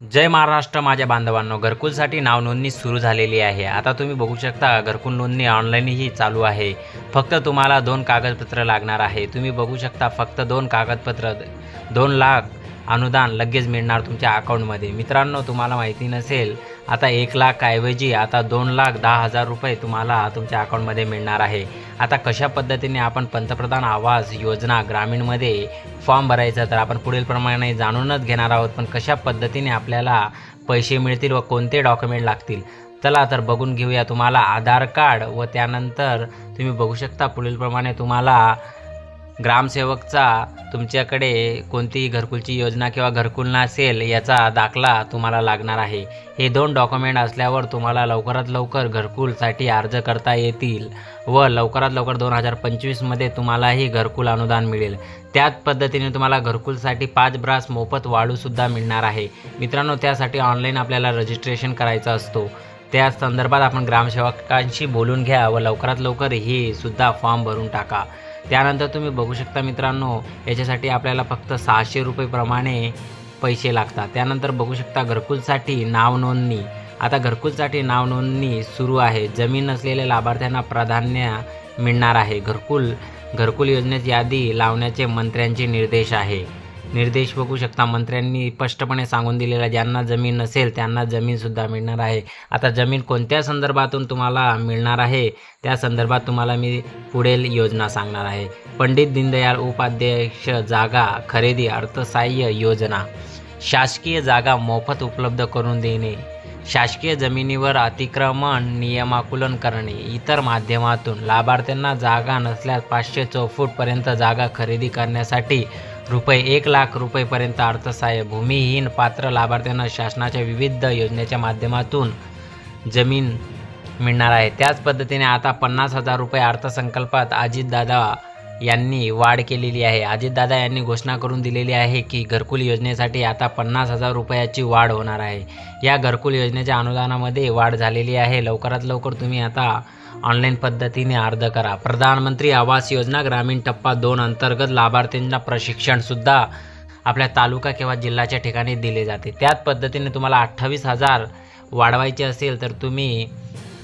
जय महाराष्ट्र माझ्या बांधवांनो. घरकुलसाठी नाव नोंदणी सुरू झालेली आहे. आता तुम्ही बघू शकता घरकुल नोंदणी ऑनलाईनही चालू आहे. फक्त तुम्हाला दोन कागदपत्र लागणार आहे. तुम्ही बघू शकता फक्त दोन कागदपत्र दोन लाख अनुदान लगेच मिळणार तुमच्या अकाउंटमध्ये मित्रांनो तुम्हाला माहिती नसेल आता एक लाखऐवजी आता दोन लाख दहा हजार रुपये तुम्हाला तुमच्या अकाउंटमध्ये मिळणार आहे. आता कशा पद्धतीने आपण पंतप्रधान आवास योजना ग्रामीणमध्ये फॉर्म भरायचा तर आपण पुढील प्रमाणे जाणूनच घेणार आहोत पण कशा पद्धतीने आपल्याला पैसे मिळतील व कोणते डॉक्युमेंट लागतील? चला तर बघून घेऊया तुम्हाला आधार कार्ड व त्यानंतर तुम्ही बघू शकता पुढीलप्रमाणे तुम्हाला ग्रामसेवकचा तुमच्याकडे कोणतीही घरकुलची योजना किंवा घरकुल नसेल याचा दाखला तुम्हाला लागणार आहे. हे दोन डॉक्युमेंट असल्यावर तुम्हाला लवकरात लवकर घरकुलसाठी अर्ज करता येतील व लवकरात लवकर दोन हजार पंचवीसमध्ये तुम्हालाही घरकुल अनुदान मिळेल. त्याच पद्धतीने तुम्हाला घरकुलसाठी पाच ब्रास मोफत वाढूसुद्धा मिळणार आहे. मित्रांनो त्यासाठी ऑनलाईन आपल्याला रजिस्ट्रेशन करायचं असतो. त्या संदर्भात आपण ग्रामसेवकांशी बोलून घ्या व लवकरात लवकर हे सुद्धा फॉर्म भरून टाका. त्यानंतर तुम्ही बघू शकता मित्रांनो याच्यासाठी आपल्याला फक्त सहाशे रुपयेप्रमाणे पैसे लागतात. त्यानंतर बघू शकता घरकुलसाठी नाव नोंदणी. आता घरकुलसाठी नाव नोंदणी सुरू आहे. जमीन नसलेल्या लाभार्थ्यांना प्राधान्य मिळणार आहे. घरकुल घरकुल योजनेत यादी लावण्याचे मंत्र्यांचे निर्देश आहे. निर्देश बघू शकता. मंत्र्यांनी स्पष्टपणे सांगून दिलेला ज्यांना जमीन नसेल त्यांना जमीनसुद्धा मिळणार आहे. आता जमीन कोणत्या संदर्भातून तुम्हाला मिळणार आहे त्या संदर्भात तुम्हाला मी पुढील योजना सांगणार आहे. पंडित दीनदयाळ उपाध्यक्ष जागा खरेदी अर्थसहाय्य योजना. शासकीय जागा मोफत उपलब्ध करून देणे. शासकीय जमिनीवर अतिक्रमण नियमाकुलन करणे. इतर माध्यमातून लाभार्थ्यांना जागा नसल्यास पाचशे चौफूटपर्यंत जागा खरेदी करण्यासाठी रुपये एक लाख रुपयेपर्यंत अर्थसहाय्य भूमिहीन पात्र लाभार्थ्यांना शासनाच्या विविध योजनेच्या माध्यमातून जमीन मिळणार आहे. त्याच पद्धतीने आता पन्नास हजार रुपये अर्थसंकल्पात अजितदादा यांनी वाढ केलेली आहे. अजितदादा यांनी घोषणा करून दिलेली आहे की घरकुल योजनेसाठी आता पन्नास हजार रुपयाची वाढ होणार आहे. या घरकुल योजनेच्या अनुदानामध्ये वाढ झालेली आहे. लवकरात लवकर तुम्ही आता ऑनलाईन पद्धतीने अर्ज करा. प्रधानमंत्री आवास योजना ग्रामीण टप्पा दोन अंतर्गत लाभार्थींना प्रशिक्षणसुद्धा आपल्या तालुका किंवा जिल्ह्याच्या ठिकाणी दिले जाते. त्याच पद्धतीने तुम्हाला अठ्ठावीस हजार वाढवायचे असेल तर तुम्ही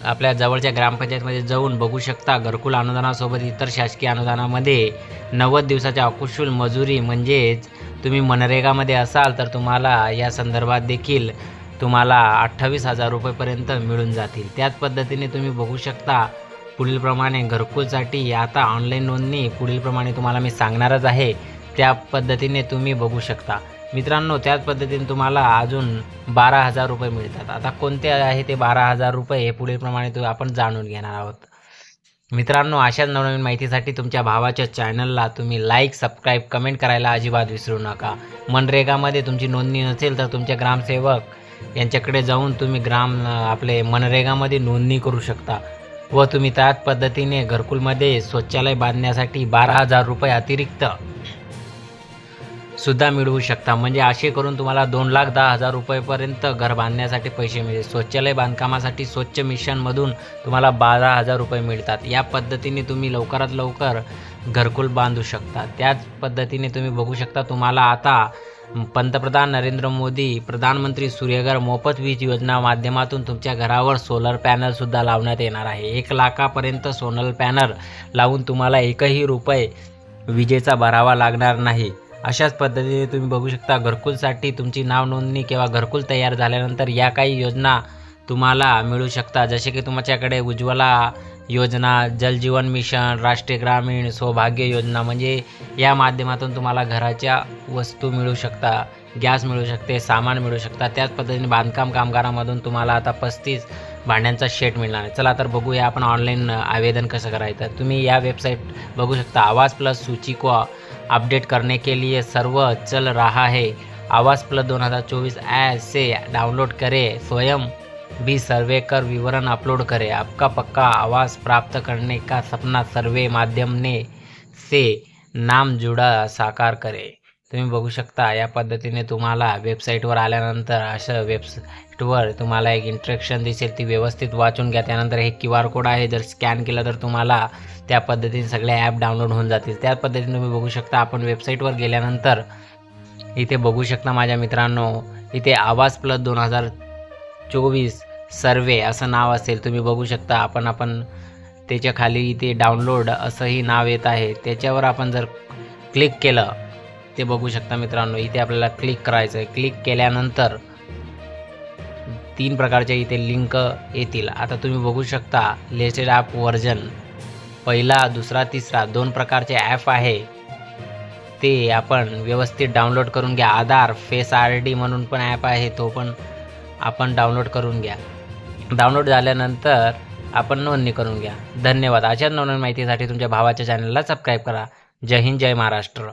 आपल्या जवळच्या ग्रामपंचायतमध्ये जाऊन बघू शकता घरकुल अनुदानासोबत इतर शासकीय अनुदानामध्ये नव्वद दिवसाच्या अकुशल मजुरी. म्हणजेच तुम्ही मनरेगामध्ये असाल तर तुम्हाला या संदर्भात देखील तुम्हाला अठ्ठावीस हजार रुपयेपर्यंत मिळून जातील. त्याच पद्धतीने तुम्ही बघू शकता पुढीलप्रमाणे घरकुलसाठी आता ऑनलाईन नोंदणी पुढीलप्रमाणे तुम्हाला मी सांगणारच आहे. त्या पद्धतीने तुम्ही बघू शकता. मित्रांनो त्याच पद्धतीने तुम्हाला अजून बारा हजार रुपये मिळतात. आता कोणते आहे ते बारा हजार रुपये हे पुढीलप्रमाणे तू आपण जाणून घेणार आहोत. मित्रांनो अशाच नवनवीन माहितीसाठी तुमच्या भावाच्या चॅनलला तुम्ही लाईक सबस्क्राईब कमेंट करायला अजिबात विसरू नका. मनरेगामध्ये तुमची नोंदणी नसेल तर तुमच्या ग्रामसेवक यांच्याकडे जाऊन तुम्ही ग्राम आपले मनरेगामध्ये नोंदणी करू शकता व तुम्ही त्याच पद्धतीने घरकुलमध्ये शौचालय बांधण्यासाठी बारा हजार रुपये अतिरिक्त सुद्धा मिळवू शकता. म्हणजे असे करून तुम्हाला दोन लाख दहा हजार रुपयेपर्यंत घर बांधण्यासाठी पैसे मिळेल. शौचालय बांधकामासाठी स्वच्छ मिशनमधून तुम्हाला बारा हजार रुपये मिळतात. या पद्धतीने तुम्ही लवकरात लवकर घरकुल बांधू शकता. त्याच पद्धतीने तुम्ही बघू शकता तुम्हाला आता पंतप्रधान नरेंद्र मोदी प्रधानमंत्री सूर्यघर मोफत वीज योजना माध्यमातून तुमच्या घरावर सोलर पॅनलसुद्धा लावण्यात येणार आहे. एक लाखापर्यंत सोलर पॅनल लावून तुम्हाला एकही रुपये विजेचा भरावा लागणार नाही. अशाच पद्धतीने तुम्ही बघू शकता घरकुलसाठी तुमची नाव नोंदणी किंवा घरकुल तयार झाल्यानंतर या काही योजना तुम्हाला मिळू शकता. जसे की तुमच्याकडे उज्ज्वला योजना जलजीवन मिशन राष्ट्रीय ग्रामीण सौभाग्य योजना म्हणजे या माध्यमातून तुम्हाला घराच्या वस्तू मिळू शकता गॅस मिळू शकते सामान मिळू शकता. त्याच पद्धतीने बांधकाम कामगारामधून तुम्हाला आता पस्तीस भांड्यांचा शेट मिळणार आहे. चला तर बघूया आपण ऑनलाईन आवेदन कसं करायचं. तुम्ही या वेबसाईट बघू शकता. आवाज प्लस सूची अपडेट करने के लिए सर्व चल रहा है। आवास प्लस दोन हजार चौबीस ऐसे डाउनलोड करें स्वयं भी सर्वे कर विवरण अपलोड करें। आपका पक्का आवास प्राप्त करने का सपना सर्वे माध्यम ने से नाम जुड़ा साकार करें। तुम्ही बघू शकता या पद्धतीने तुम्हाला वेबसाईटवर आल्यानंतर अशा वेबसाईटवर तुम्हाला एक इंट्रॅक्शन दिसेल ती व्यवस्थित वाचून घ्या. त्यानंतर हे क्यू आर कोड आहे जर स्कॅन केलं तर तुम्हाला त्या पद्धतीने सगळ्या ॲप डाउनलोड होऊन जातील. त्याच पद्धतीने तुम्ही बघू शकता आपण वेबसाईटवर गेल्यानंतर इथे बघू शकता माझ्या मित्रांनो इथे आवाज प्लस दोन हजार चोवीस सर्वे असं नाव असेल तुम्ही बघू शकता. आपण आपण त्याच्याखाली इथे डाउनलोड असंही नाव येत आहे. त्याच्यावर आपण जर क्लिक केलं ते बघू शकता मित्रांनो. इथे आपल्याला क्लिक करायचं आहे क्लिक केल्यानंतर तीन प्रकारच्या इथे लिंक येतील. आता तुम्ही बघू शकता लेटेड ॲप व्हर्जन पहिला दुसरा तिसरा दोन प्रकारचे ॲप आहे. ते आपण व्यवस्थित डाउनलोड करून घ्या. आधार फेस आर डी म्हणून पण ॲप आहे तो पण आपण डाउनलोड करून घ्या. डाउनलोड झाल्यानंतर आपण नोंदणी करून घ्या. धन्यवाद. अशाच नवनवीन माहितीसाठी तुमच्या भावाच्या चॅनलला सबस्क्राईब करा. जय हिंद जय महाराष्ट्र.